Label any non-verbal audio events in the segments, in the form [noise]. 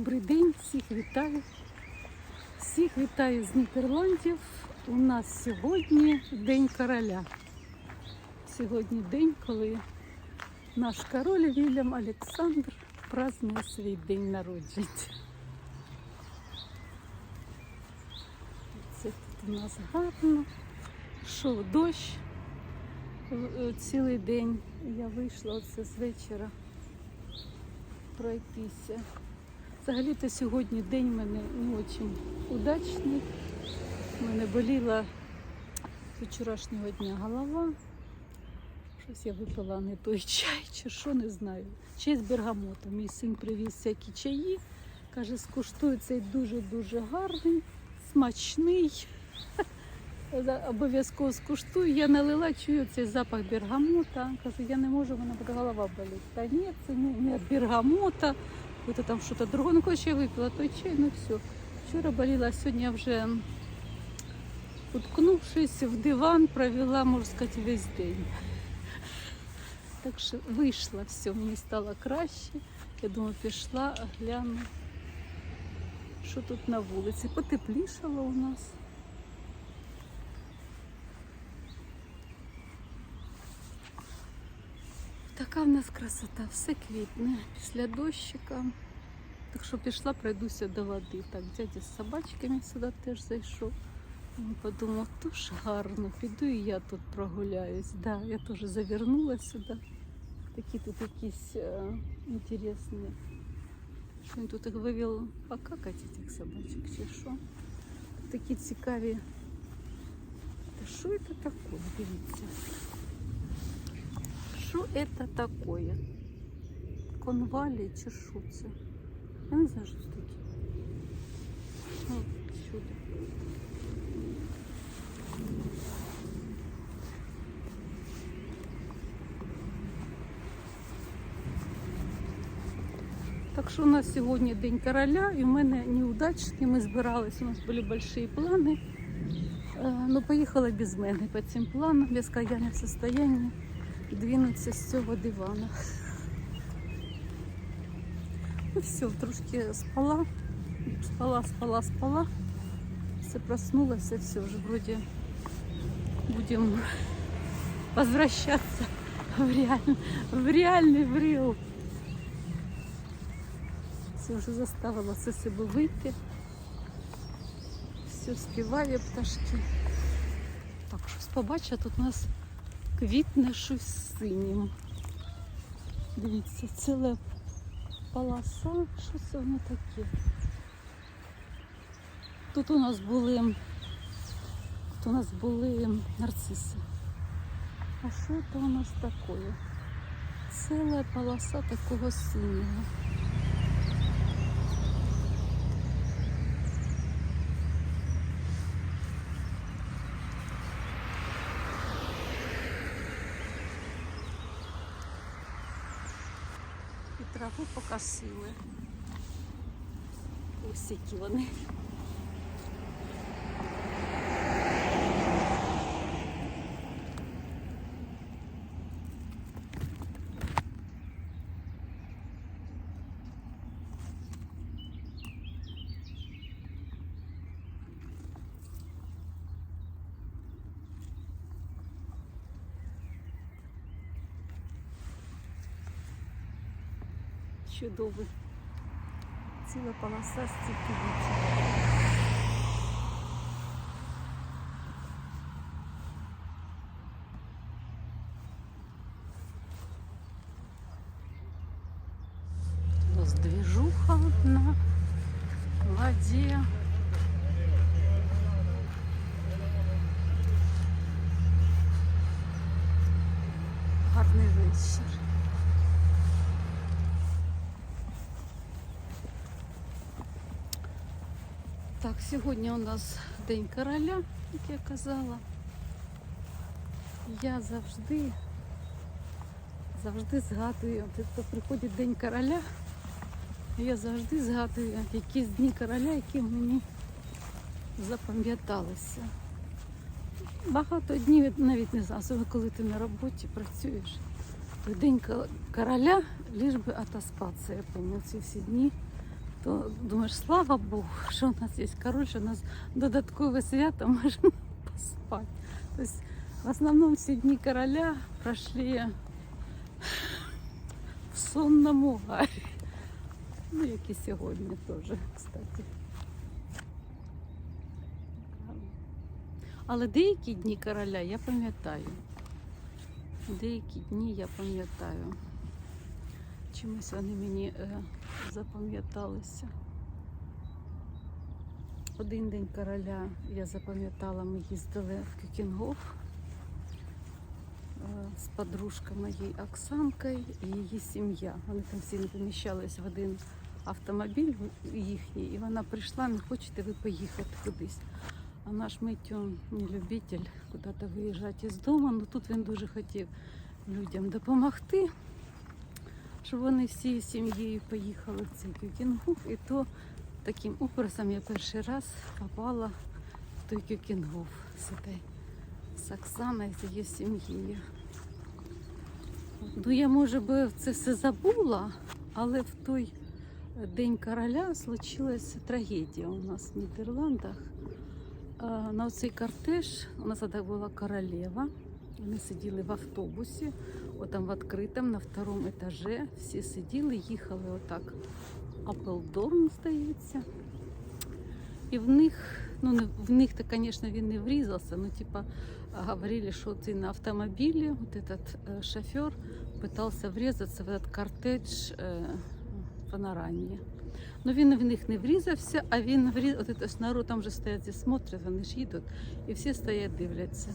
Добрий день, всіх вітаю. Всіх вітаю з Нідерландів. У нас сьогодні День короля. Сьогодні день, коли наш король Вільям Олександр празднує свій день народження. Це тут у нас гарно. Шов дощ е, цілий день. Я вийшла оце з вечора пройтися. Взагалі-то сьогодні день в мене не дуже удачний. У мене боліла з вчорашнього дня голова. Щось я випила не той [laughs] чай, чи що, не знаю. Чай з бергамотом. Мій син привіз всякі чаї. Каже, скуштуй цей дуже-дуже гарний, смачний. [laughs] Обов'язково скуштую. Я налила, чую цей запах бергамота. Кажу, я не можу, в мене буде голова боліти. Та ні, це не, не бергамота, це там щось друге. Ну, коли я випила той чай, ну все. Вчора боліла, а сьогодні я вже уткнувшись в диван, провела, можна сказати, весь день. Так що вийшла все, мені стало краще. Я думаю, пішла, гляну, що тут на вулиці. Потеплішало у нас. Така в нас красота, все квітне після дощика. Так що пішла, пройдуся до води. Так, дядя з собачками сюди теж зайшов. Він подумав, то ж гарно, піду і я тут прогуляюсь. Да, я теж завернула сюди. Такі тут якісь е, інтересні. Що він тут їх вивів покакати цих собачок чи що. Тут такі цікаві. Та що це таке? Дивіться. Що це таке? Конвалі чи? Я не знаю, що це таке. О, сюди. Так що у нас сьогодні День короля, і в мене неудачні. Ми збиралися, у нас були великі плани. Е, Ну, поїхала без мене по цим планам, без каяння в состоянии двинутися з цього дивана. Ну все, трошки спала, спала, спала, спала. Все проснулася, все вже вроде будем возвращаться в, реаль... в реальный в. Все вже заставила все себе вийти. Все співає пташки. Так, щось побачу, тут у нас квітне щось синім. Дивіться, ціла полоса. Що це воно таке? Тут у нас були тут у нас були нарциси. А що це у нас таке? Ціла полоса такого синього. Траву покосили. Ось які вони. Чудовий. Ціла полоса стільки квітів. У нас движуха на воде. Так, сьогодні у нас День короля, як я казала. Я завжди, завжди згадую, от приходить День короля, я завжди згадую якісь дні короля, які мені запам'яталися. Багато днів навіть не знаю, коли ти на роботі працюєш. Той день короля, лиш би отоспатися, я пам'ятаю ці всі дні. То думаєш, слава Богу, що у нас є король, що у нас додаткове свято, [laughs] можна поспати. Тобто, в основному всі дні короля пройшли в сонному гарі. Ну, як і сьогодні теж, кстати. Але деякі дні короля я пам'ятаю. Деякі дні я пам'ятаю. Чимось вони мені е, запам'яталися. Один день короля я запам'ятала, ми їздили в Кюкінгоф е, з подружкою моєю Оксанкою і її сім'я. Вони там всі не поміщались в один автомобіль їхній, і вона прийшла, не хочете ви поїхати кудись. А наш Митю не любитель куди-то виїжджати із дому, ну тут він дуже хотів людям допомогти, щоб вони всією сім'єю поїхали в цей Кюкінгуф. І то таким образом я перший раз попала в той Кюкінгуф з, Оксаною, з її сім'єю. Ну, я, може би, це все забула, але в той день короля случилась трагедія у нас в Нідерландах. На цей кортеж у нас тоді була королева. Вони сиділи в автобусі, отам в відкритому, на второму етажі. Всі сиділи, їхали отак Апелдорн, здається. І в них, ну не в них то, звісно, він не врізався, ну типа говорили, що ти на автомобілі, вот этот э, шофер пытался врезаться в этот кортедж э, панорамі. Ну він в них не врізався, а він вріз... От це ж народ там вже стоять і смотрять, вони ж їдуть, і всі стоять, дивляться.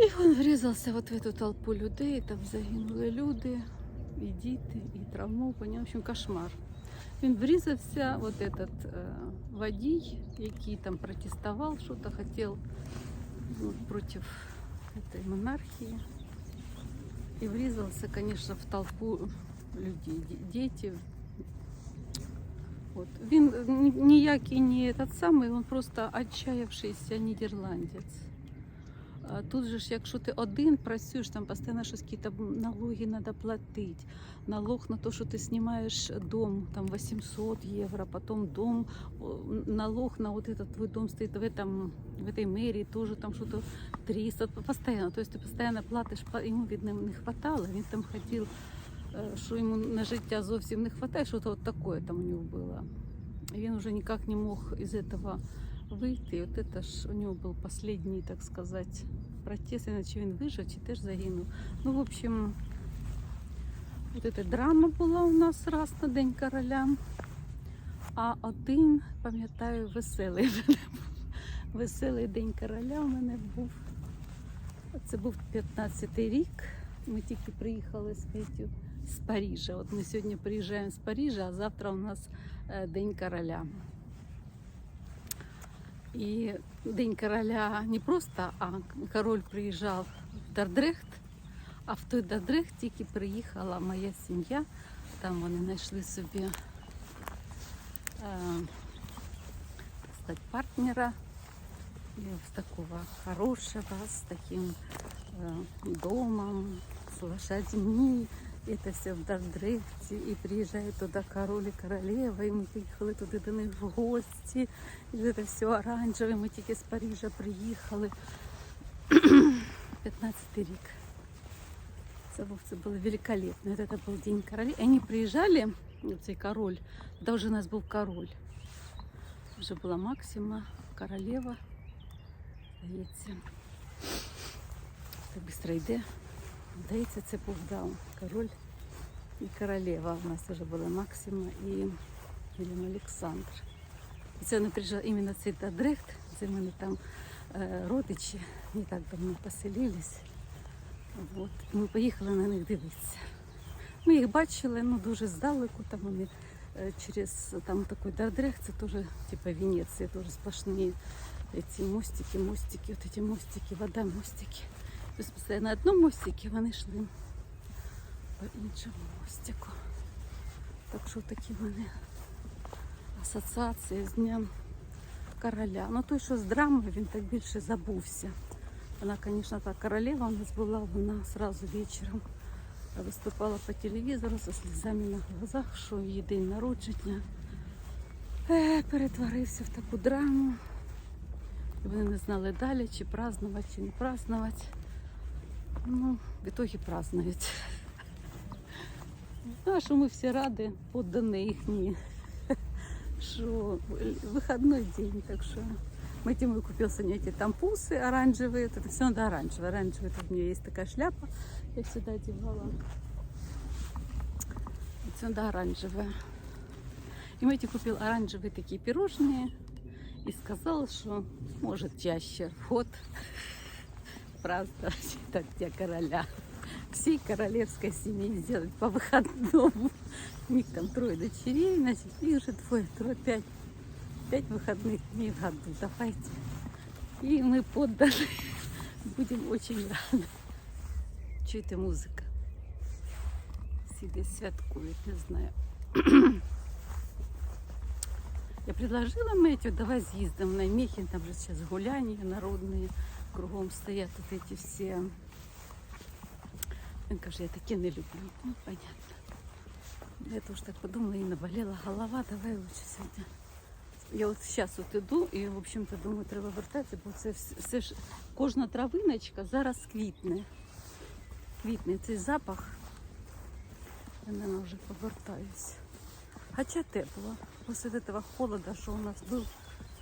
І він врізався от в эту толпу людей, там загинули люди, і діти, і травмовані. В общем, кошмар. Він врізався, от этот е, водій, який там протестував, що-то хотів ну, проти этой монархії. І врізався, звісно, в толпу людей, ді- діти. От. Він ні- ніякий не этот самий, він просто отчаявшийся нідерландець. А Тут же ж, якщо ти один працюєш, там постійно щось якісь налоги треба платити. Налог на те, що ти знімаєш дом, там 800 євро, потім дом, о, налог на вот этот твой дом стоит в этом, в этой мэрии, тоже там что-то 300, постоянно. То есть ти постійно платиш, по- йому від ним не хватало, він там ходив, е, що йому на життя зовсім не хватає, що то от таке там у нього було. І він вже ніяк не мог із этого вийти. От это ж у нього був останній, так сказати, протест, іначе він вижив чи теж загинув. Ну, в общем, от эта драма була у нас раз на День короля. А один, пам'ятаю, веселий. [laughs] Веселий день короля у мене був. Це був 15-й рік. Ми тільки приїхали з Петю з Парижа. От ми сьогодні приїжджаємо з Парижа, а завтра у нас е, День короля. І День короля не просто, а король приїжджав в Дардрехт, а в той Дардрехт тільки приїхала моя сім'я. Там вони знайшли собі е, стать партнера и с такого хорошего, с таким э, домом, с лошадьми Это все в Дардрехте. И приезжает туда король и королева, и мы приїхали туди до них в гості. І це все оранжеве, ми тільки з Парижа приїхали. 15 [clears throat] рік. Це був, це було великолепно. Это був День королей. І вони приїжджали, цей король, тоді вже у нас був король. Вже була Максима, королева. Здається. Так швидко йде. Здається, це був да, король і королева. У нас вже була Максима і Олександр. І це не приїжджав іменно цей Тадрехт, це в мене там е, родичі не так давно поселились. От. Ми поїхали на них дивитися. Ми їх бачили ну, дуже здалеку, там вони е, через там такой Дардрех, це теж типа Венеція, теж сплошні ці мостики, мостики, от ці мостики, вода, мостики. Тобто постійно на одному мостику вони йшли по іншому мостику. Так що такі вони асоціації з Днем короля. Ну той, що з драми, він так більше забувся. Вона, звісно, та королева у нас була, вона одразу вечором виступала по телевізору зі сльозами на глазах, що її день народження е, перетворився в таку драму. І вони не знали далі, чи празднувати, чи не празднувати. Ну, в итоге празднують. Ну, а що ми всі раді, поддані їхні, що вихідний день, так що мы Тиму купил сегодня эти там пусы оранжевые. Это все надо оранжевые. Оранжевые. Тут у нее есть такая шляпа. Я всегда одевала. Вот сюда оранжевая. И Мэти купил оранжевые такие пирожные. И сказал, что может чаще вход праздновать [laughs] так Дня короля. Всей королевской семьи сделать по выходному. [laughs] У них там трое дочерей, значит, их же двое, трое, пять. Пять выходных дней в году. Давайте. И мы поддали. [laughs] Будем очень рады. Чуєте музика? Всі десь святкують, не знаю. [clears throat] Я предложила Метю, давай з'їздимо на Мехін, там же зараз гуляння народні, Кругом стоять от эти всі. Він каже, я таке не люблю. Ну, понятно. Я тоже так подумала, и наболела голова, давай лучше сьогодні. Я от зараз от іду і, в общем-то, думаю, треба вертатися, бо це все, все ж кожна травиночка зараз квітне. Квітне цей запах. Я, наверное, вже повертаюсь. Хоча тепло. Після цього холода, що у нас був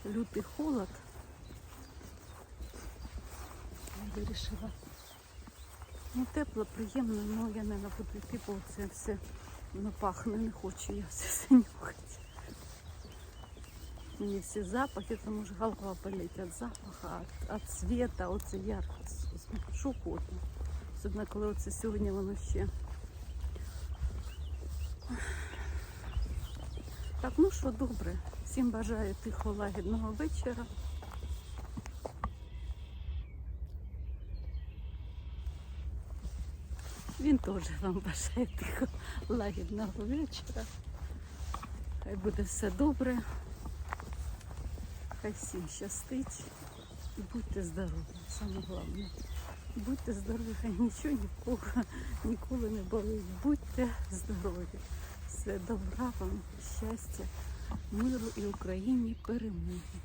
лютий холод, я вирішила. Ну, тепло, приємно, але я, мабуть, буду йти, бо це все воно пахне, не хочу я все занюхати. Мені всі запахи, тому що голова болить від запаху, від, цвіта, оце ярко, що угодно. Особливо, коли оце сьогодні воно ще. Так, ну що, добре. Всім бажаю тихого лагідного вечора. Теж вам бажає тихого лагідного вечора. Хай буде все добре. Хай всім щастить. І будьте здорові, саме головне. Будьте здорові, хай нічого нікого ніколи не болить. Будьте здорові. Все добра вам, щастя, миру і Україні перемоги.